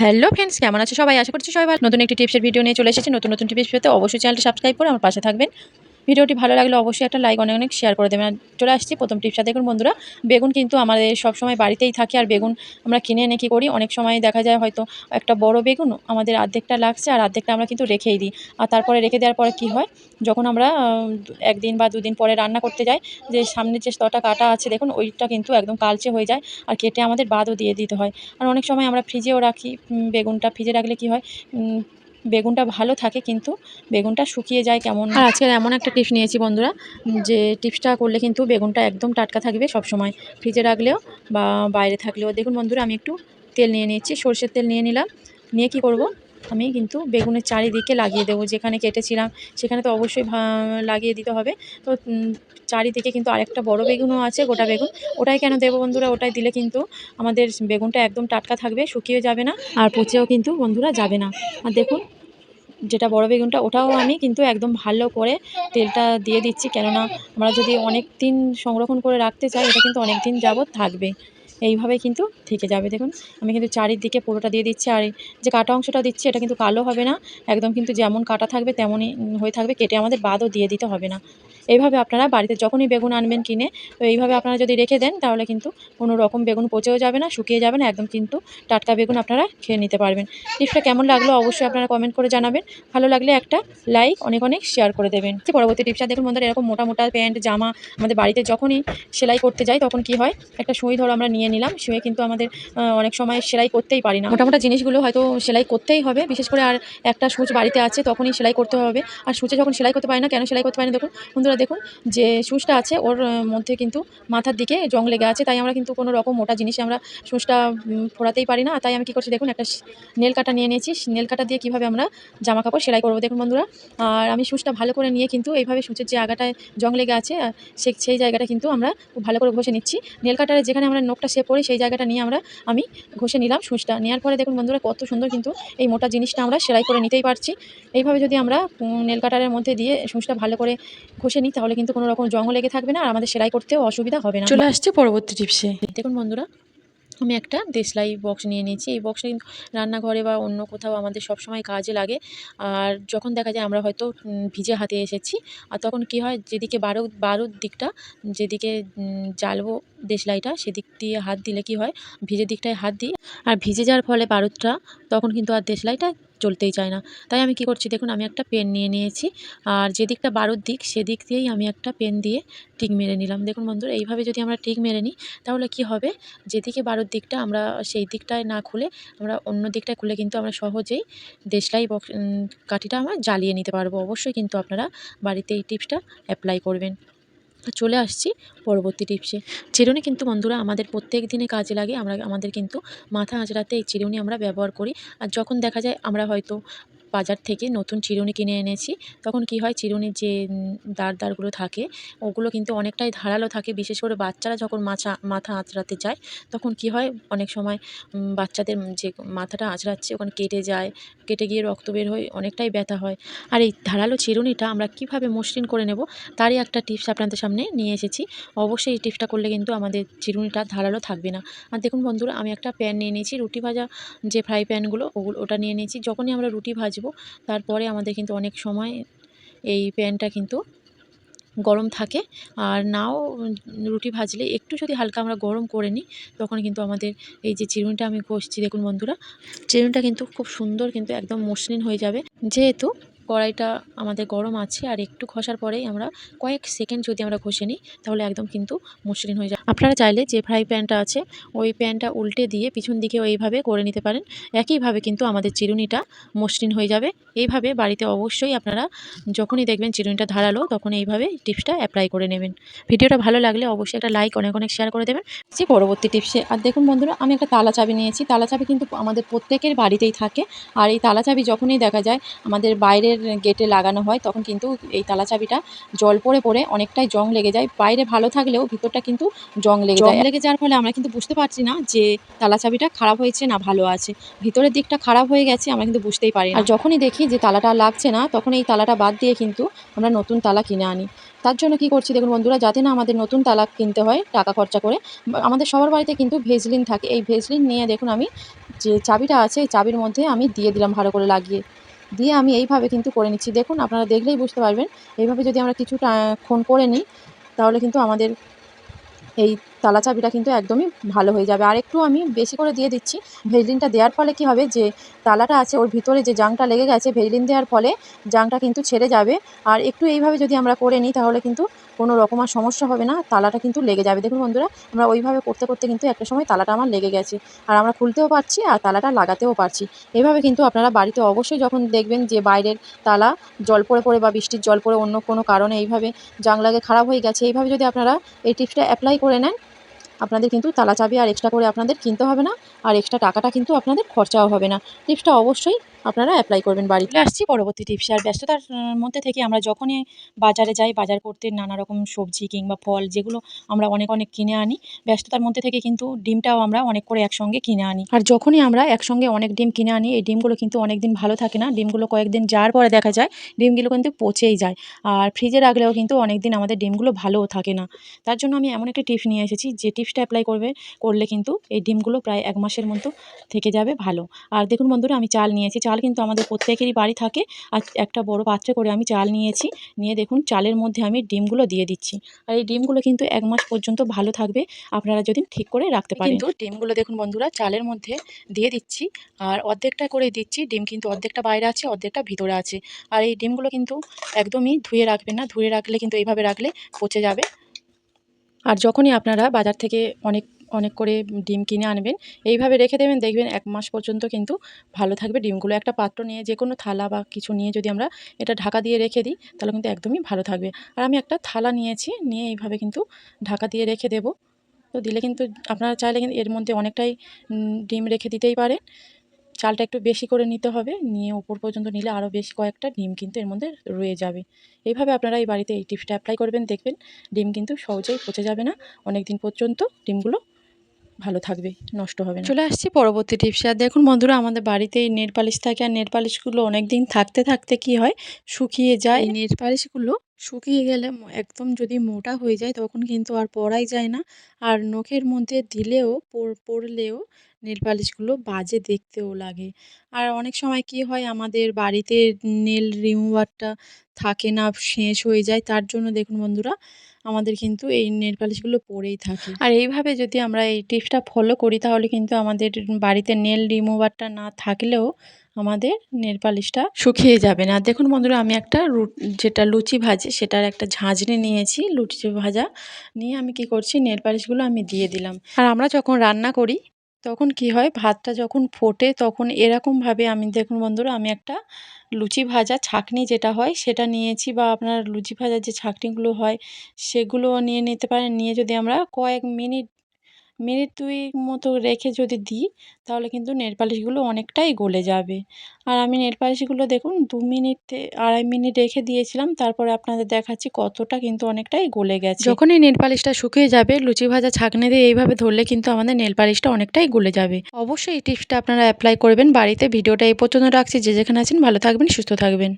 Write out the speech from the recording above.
Hello friends, কেমন আছে সবাই? আশা করছি সবাই নতুন একটি টিপসের ভিডিও নিয়ে চলে এসেছি। নতুন নতুন টিপস পেতে অবশ্যই চ্যানেলটি সাবস্ক্রাইব করে আমার পাশে থাকবেন। ভিডিওটি ভালো লাগলে অবশ্যই একটা লাইক অনেক অনেক শেয়ার করে দেবেন। আর চলে আসছি প্রথম টিপসটা দেখুন বন্ধুরা, বেগুন কিন্তু আমাদের সব সময় বাড়িতেই থাকে আর বেগুন আমরা কিনে এনে কী করি? অনেক সময় দেখা যায় হয়তো একটা বড় বেগুন আমাদের অর্ধেকটা লাগছে আর অর্ধেকটা আমরা কিন্তু রেখেই দিই। আর তারপরে রেখে দেওয়ার পরে কী হয়? যখন আমরা একদিন বা দুদিন পরে রান্না করতে যাই, যে সামনের যে স্তটা কাটা আছে, দেখুন ওইটা কিন্তু একদম কালচে হয়ে যায় আর কেটে আমাদের বাদও দিয়ে দিতে হয়। আর অনেক সময় আমরা ফ্রিজেও রাখি বেগুনটা ফ্রিজে রাখলে কি হয়? বেগুনটা ভালো থাকে কিন্তু বেগুনটা শুকিয়ে যায় কেমন আর আজকের এমন একটা টিপস নিয়েছি বন্ধুরা, যে টিপসটা করলে কিন্তু বেগুনটা একদম টাটকা থাকবে সব সময় ফ্রিজে রাখলেও বা বাইরে থাকলেও। দেখুন বন্ধুরা, আমি একটু তেল নিয়ে নিচ্ছি, সর্ষের তেল নিয়ে নিলাম। নিয়ে কি করব? আমি কিন্তু বেগুনের চারিদিকে লাগিয়ে দেবো। যেখানে কেটেছিলাম, সেখানে তো অবশ্যই লাগিয়ে দিতে হবে। তো চারিদিকে কিন্তু আরেকটা বড় বেগুনও আছে, গোটা বেগুন। ওটাই কেন দেবো বন্ধুরা? ওটাই দিলে কিন্তু আমাদের বেগুনটা একদম টাটকা থাকবে, শুকিয়ে যাবে না, আর পচেও কিন্তু বন্ধুরা যাবে না। আর দেখুন, যেটা বড় বেগুনটা, ওটাও আমি কিন্তু একদম ভালো করে তেলটা দিয়ে দিচ্ছি। কেননা, আমরা যদি অনেক দিন সংরক্ষণ করে রাখতে চাই, এটা কিন্তু অনেক দিন যাবৎ থাকবে। এইভাবে কিন্তু থেকে যাবে। দেখুন, আমি কিন্তু চারিদিকে পুরোটা দিয়ে দিচ্ছি আর যে কাটা অংশটা দিচ্ছি, এটা কিন্তু কালো হবে না। একদম কিন্তু যেমন কাটা থাকবে, তেমনই হয়ে থাকবে। কেটে আমাদের বাদও দিয়ে দিতে হবে না। এইভাবে আপনারা বাড়িতে যখনই বেগুন আনবেন কিনে, তো এইভাবে আপনারা যদি রেখে দেন, তাহলে কিন্তু কোনো রকম বেগুন পচেও যাবে না, শুকিয়ে যাবে না। একদম কিন্তু টাটকা বেগুন আপনারা খেয়ে নিতে পারবেন। টিপসটা কেমন লাগল অবশ্যই আপনারা কমেন্ট করে জানাবেন। ভালো লাগলে একটা লাইক, অনেক অনেক শেয়ার করে দেবেন। পরবর্তী টিপসটা? দেখুন বন্ধুরা, এরকম মোটা মোটা প্যান্ট, জামা আমাদের বাড়িতে যখনই সেলাই করতে যাই, তখন কি হয়? একটা সুই ধরো আমরা নিয়ে নিলাম শুয়ে কিন্তু আমাদের অনেক সময় সেলাই করতেই পারি না। মোটা মোটা জিনিসগুলো হয়তো সেলাই করতেই হবে, বিশেষ করে আর একটা সুচ বাড়িতে আছে, তখনই সেলাই করতে হবে। আর সুচে যখন সেলাই করতে পারি না, কেন সেলাই করতে পারি না? দেখুন, বন্ধুরা, দেখুন, যে সুচটা আছে, ওর মধ্যে কিন্তু মাথার দিকে জং লেগে আছে, তাই আমরা কিন্তু কোনো রকম মোটা জিনিসে আমরা সুচটা ফোড়াতেই পারি না। তাই আমি কি করছি, দেখুন, একটা নেল কাটা নিয়ে নিয়েছি। নেল কাটা দিয়ে কীভাবে আমরা জামা কাপড় সেলাই করব, দেখুন, বন্ধুরা। আর আমি সুচটা ভালো করে নিয়ে কিন্তু এইভাবে সুচের যে আগাটায় জং লেগে আছে সেই জায়গাটা কিন্তু আমরা ভালো করে ঘষে নিচ্ছি। নেল কাটারে যেখানে আমরা নোকটা সে পড়ি সেই জায়গাটা নিয়ে আমরা আমি ঘষে নিলাম সুচটা। নেওয়ার পরে দেখুন বন্ধুরা কত সুন্দর কিন্তু এই মোটা জিনিসটা আমরা সেলাই করে নিতেই পারছি। এইভাবে যদি আমরা নেল কাটারের মধ্যে দিয়ে সুচটা ভালো করে ঘষে নিই তাহলে কিন্তু কোনো রকম জঙ্গ লেগে থাকবে না আর আমাদের সেলাই করতেও অসুবিধা হবে না। চলে আসছে পরবর্তী টিপসে। দেখুন বন্ধুরা আমি একটা দেশলাই বক্স নিয়ে নিয়েছি। এই বক্সটা কিন্তু রান্নাঘরে বা অন্য কোথাও আমাদের সব সময় কাজে লাগে। আর যখন দেখা যায় আমরা হয়তো ভিজে হাতে এসেছি, আর তখন কি হয়, যেদিকে বারো বারোর দিকটা, যেদিকে জ্বালবো দেশলাইটা, সেদিক দিয়ে হাত দিলে কি হয়, ভিজে দিকটায় হাত দিই। আর ভিজে যাওয়ার ফলে বারুদটা তখন কিন্তু আর দেশলাইটা চলতেই চায় না। তাই আমি কি করছি দেখুন, আমি একটা পেন নিয়ে নিয়েছি। আর যেদিকটা বারোর দিক সেদিক দিয়েই আমি একটা পেন দিয়ে টিক মেরে নিলাম। দেখুন বন্ধুরা, এইভাবে যদি আমরা টিক মেরে নিই, তাহলে কি হবে? যেদিকে বারোর দিকটা আমরা সেই দিকটায় না খুলে, আমরা অন্য দিকটায় খুলে কিন্তু আমরা সহজেই দেশলাই বক্স কাঠিটা আমরা জ্বালিয়ে নিতে পারব। অবশ্যই কিন্তু আপনারা বাড়িতে এই টিপসটা অ্যাপ্লাই করবেন। চলে আসছি পরবর্তী টিপসে। চিরুনি কিন্তু বন্ধুরা আমাদের প্রত্যেক দিনে কাজে লাগে, আমরা, আমাদের কিন্তু মাথা আঁচড়াতে এই চিরুনি আমরা ব্যবহার করি। আর যখন দেখা যায় আমরা হয়তো বাজার থেকে নতুন চিরুনি কিনে এনেছি। তখন কি হয়, চিরুনির যে দাঁড় দাঁড়গুলো থাকে, ওগুলো কিন্তু অনেকটাই ধারালো থাকে। বিশেষ করে বাচ্চারা যখন মাছা, মাথা আঁচড়াতে যায়, তখন কি হয়, অনেক সময় বাচ্চাদের যে মাথাটা আঁচড়াচ্ছে, ওখানে কেটে যায়, কেটে গিয়ে রক্ত বের হয়ে অনেকটাই ব্যথা হয়। আর এই ধারালো চিরুনিটা আমরা কীভাবে মসৃণ করে নেব, তারই একটা টিপস আপনাদের সামনে নিয়ে এসেছি। অবশ্যই এই টিপসটা করলে কিন্তু আমাদের চিরুনিটা ধারালো থাকবে না। আর দেখুন বন্ধুরা, আমি একটা প্যান নিয়ে নিয়েছি, রুটি ভাজা যে ফ্রাই প্যানগুলো, ওগুলো, ওটা নিয়ে নিয়েছি। যখনই আমরা রুটি ভাজবো তারপরে আমাদের কিন্তু অনেক সময় এই প্যানটা কিন্তু গরম থাকে। আর নাও রুটি ভাজলে একটু যদি হালকা আমরা গরম করে নিই, তখন কিন্তু আমাদের এই যে চিরুনিটা আমি কষছি দেখুন বন্ধুরা, চিরুনিটা কিন্তু খুব সুন্দর কিন্তু একদম মসৃণ হয়ে যাবে। যেহেতু কড়াইটা আমাদের গরম আছে আর একটু ঘষার পরেই আমরা কয়েক সেকেন্ড যদি আমরা ঘষে নিই, তাহলে একদম কিন্তু মসৃণ হয়ে যায়। আপনারা চাইলে যে ফ্রাই প্যানটা আছে, ওই প্যানটা উল্টে দিয়ে পিছন দিকে এইভাবে করে নিতে পারেন। একইভাবে কিন্তু আমাদের চিরুনিটা মসৃণ হয়ে যাবে। এইভাবে বাড়িতে অবশ্যই আপনারা যখনই দেখবেন চিরুনিটা ধারালো তখন এইভাবে টিপসটা অ্যাপ্লাই করে নেবেন। ভিডিওটা ভালো লাগলে অবশ্যই একটা লাইক অনেক অনেক শেয়ার করে দেবেন। সে পরবর্তী টিপসে, আর দেখুন বন্ধুরা, আমি একটা তালা চাবি নিয়েছি। তালা চাবি কিন্তু আমাদের প্রত্যেকের বাড়িতেই থাকে। আর এই তালা চাবি যখনই দেখা যায়, আমাদের বাইরের গেটে লাগানো হয় তখন কিন্তু এই তালা চাবিটা জল পড়ে পড়ে অনেকটাই জং লেগে যায়। বাইরে ভালো থাকলেও ভিতরটা কিন্তু জং লেগে যায়। লেগে যাওয়ার ফলে আমরা কিন্তু বুঝতে পারছি না যে তালা চাবিটা খারাপ হয়েছে না ভালো আছে। ভিতরের দিকটা খারাপ হয়ে গেছে আমরা কিন্তু বুঝতেই পারি না। আর যখনই দেখি যে তালাটা লাগছে না তখন এই তালাটা বাদ দিয়ে কিন্তু আমরা নতুন তালা কিনে আনি। তার জন্য কি করছি দেখুন বন্ধুরা যাতে না আমাদের নতুন তালা কিনতে হয় টাকা খরচা করে আমাদের সবার বাড়িতে কিন্তু ভেজলিন থাকে। এই ভেজলিন নিয়ে দেখুন আমি যে চাবিটা আছে এই চাবির মধ্যে আমি দিয়ে দিলাম ভালো করে লাগিয়ে। দিয়ে আমি এইভাবে কিন্তু করে নিচ্ছি। দেখুন, আপনারা দেখলেই বুঝতে পারবেন। এইভাবে যদি আমরা কিছুটা ক্ষণ করে নিই, তাহলে কিন্তু আমাদের এই তালা চাবিটা কিন্তু একদমই ভালো হয়ে যাবে। আর একটু আমি বেশি করে দিয়ে দিচ্ছি। ভেজলিনটা দেওয়ার ফলে কি হবে? যে তালাটা আছে, ওর ভিতরে যে জাংটা লেগে গেছে ভেজলিন দেওয়ার ফলে জাংটা কিন্তু ছেড়ে যাবে। আর একটু এইভাবে যদি আমরা করে নিই, তাহলে কিন্তু কোনো রকম আর সমস্যা হবে না, তালাটা কিন্তু লেগে যাবে। দেখুন বন্ধুরা, আমরা ওইভাবে করতে করতে কিন্তু একটা সময় তালাটা আমার লেগে গেছে। আর আমরা খুলতেও পারছি আর তালাটা লাগাতেও পারছি। এইভাবে কিন্তু আপনারা বাড়িতে অবশ্যই যখন দেখবেন যে বাইরের তালা জল পড়ে পড়ে বা বৃষ্টির জল পড়ে অন্য কোনো কারণে এইভাবে জাং লাগে খারাপ হয়ে গেছে, এইভাবে যদি আপনারা এই টিপসটা অ্যাপ্লাই করে নেন, আপনাদের কিন্তু তালা চাবি আর এক্সট্রা করে আপনাদের কিনতে হবে না। আর এক্সট্রা টাকাটা কিন্তু আপনাদের খরচাও হবে না। টিপসটা অবশ্যই আপনারা অ্যাপ্লাই করবেন বাড়িতে। আসছি পরবর্তী টিপস আর ব্যস্ততার মধ্যে থেকে আমরা যখনই বাজারে যাই, বাজার করতে নানা রকম সবজি কিংবা ফল, যেগুলো আমরা অনেক অনেক কিনে আনি, ব্যস্ততার মধ্যে থেকে কিন্তু ডিমটাও আমরা অনেক করে একসঙ্গে কিনে আনি। আর যখনই আমরা একসঙ্গে অনেক ডিম কিনে আনি, এই ডিমগুলো কিন্তু অনেক দিন ভালো থাকে না। ডিমগুলো কয়েকদিন যাওয়ার পরে দেখা যায়, ডিমগুলো কিন্তু পচেই যায়। আর ফ্রিজে রাখলেও কিন্তু অনেক দিন আমাদের ডিমগুলো ভালোও থাকে না। তার জন্য আমি এমন একটা টিপস নিয়ে এসেছি, যে টিপসটা অ্যাপ্লাই করবে, করলে কিন্তু এই ডিমগুলো প্রায় এক মাসের মতো থেকে যাবে ভালো। আর দেখুন বন্ধুরা, আমি চাল নিয়েছি চাল কিন্তু আমাদের প্রত্যেকেরই বাড়ি থাকে। আর একটা বড় পাত্রে করে আমি চাল নিয়েছি। নিয়ে দেখুন, চালের মধ্যে আমি ডিমগুলো দিয়ে দিচ্ছি। আর এই ডিমগুলো কিন্তু এক মাস পর্যন্ত ভালো থাকবে। আপনারা যদি ঠিক করে রাখতে পারেন। কিন্তু ডিমগুলো দেখুন বন্ধুরা, চালের মধ্যে দিয়ে দিচ্ছি। আর অর্ধেকটা করে দিচ্ছি, ডিম কিন্তু অর্ধেকটা বাইরে আছে, অর্ধেকটা ভিতরে আছে। আর এই ডিমগুলো কিন্তু একদমই ধুয়ে রাখবেন না। ধুয়ে রাখলে কিন্তু এইভাবে রাখলে পচে যাবে। আর যখনই আপনারা বাজার থেকে অনেক অনেক করে ডিম কিনে আনবেন। এইভাবে রেখে দেবেন, দেখবেন এক মাস পর্যন্ত কিন্তু ভালো থাকবে ডিমগুলো। একটা পাত্র নিয়ে যে কোনো থালা বা কিছু নিয়ে যদি আমরা এটা ঢাকা দিয়ে রেখে দিই, তাহলে কিন্তু একদমই ভালো থাকবে। আর আমি একটা থালা নিয়েছি, নিয়ে এইভাবে কিন্তু ঢাকা দিয়ে রেখে দেব। তো দিলে কিন্তু আপনারা চাইলে কিন্তু এর মধ্যে অনেকটাই ডিম রেখে দিতেই পারেন। চালটা একটু বেশি করে নিতে হবে, নিয়ে উপর পর্যন্ত নিলে আরও বেশি কয়েকটা ডিম কিন্তু এর মধ্যে রয়ে যাবে। এইভাবে আপনারা এই বাড়িতে এই টিপসটা অ্যাপ্লাই করবেন, দেখবেন ডিম কিন্তু সহজেই পচে যাবে না। অনেক দিন পর্যন্ত ডিমগুলো ভালো থাকবে নষ্ট হবে না। চলে আসছি পরবর্তী টিপসে আর দেখুন বন্ধুরা আমাদের বাড়িতে এই নেল পালিশ থাকে আর নেল পালিশগুলো অনেক দিন থাকতে থাকতে কি হয়? শুকিয়ে যায়। এই নেল পালিশগুলো শুকিয়ে গেলে একদম যদি মোটা হয়ে যায় তখন কিন্তু আর পরাই যায় না। আর নখের মধ্যে দিলেও পরলেও নেল পালিশগুলো বাজে দেখতেও লাগে। আর অনেক সময় কি হয়, আমাদের বাড়িতে নেল রিমুভারটা থাকে না, শেষ হয়ে যায়, তার জন্য দেখুন বন্ধুরা, আমাদের কিন্তু এই নেল পালিশগুলো পরেই থাকে। আর এইভাবে যদি আমরা এই টিপসটা ফলো করি, তাহলে কিন্তু আমাদের বাড়িতে নেল রিমুভারটা না থাকলেও আমাদের নেল পালিশটা শুকিয়ে যাবে না। দেখুন বন্ধুরা, আমি একটা রু- যেটা লুচি ভাজে, সেটার একটা ঝাঁঝরি নিয়েছি, লুচি ভাজা নিয়ে আমি কি করছি, নেল পালিশগুলো আমি দিয়ে দিলাম। আর আমরা যখন রান্না করি, তখন কি হয়, ভাতটা যখন ফোটে, তখন এরকমভাবে আমি, দেখুন বন্ধুরা, আমি একটা লুচি ভাজা ছাঁকনি যেটা হয়, সেটা নিয়েছি বা আপনার লুচি ভাজার যে ছাঁকনিগুলো হয়, সেগুলো নিয়ে নিতে পারেন। নিয়ে যদি আমরা কয়েক মিনিট মিনিট দুই মতো রেখে যদি দিই, তাহলে কিন্তু নেল পালিশগুলো অনেকটাই গলে যাবে। আর আমি নেল পালিশগুলো দেখুন, দু মিনিট, আড়াই মিনিট রেখে দিয়েছিলাম, তারপরে আপনাদের দেখাচ্ছি কতটা কিন্তু অনেকটাই গলে গেছে। যখনই নেল পালিশটা শুকিয়ে যাবে, লুচি ভাজা ছাঁকনি দিয়ে এইভাবে ধরলে কিন্তু আমাদের নেল পালিশটা অনেকটাই গলে যাবে। অবশ্যই এই টিপসটা আপনারা অ্যাপ্লাই করবেন। বাড়িতে ভিডিওটা এই পর্যন্ত রাখছি। যে যেখানে আছেন ভালো থাকবেন, সুস্থ থাকবেন।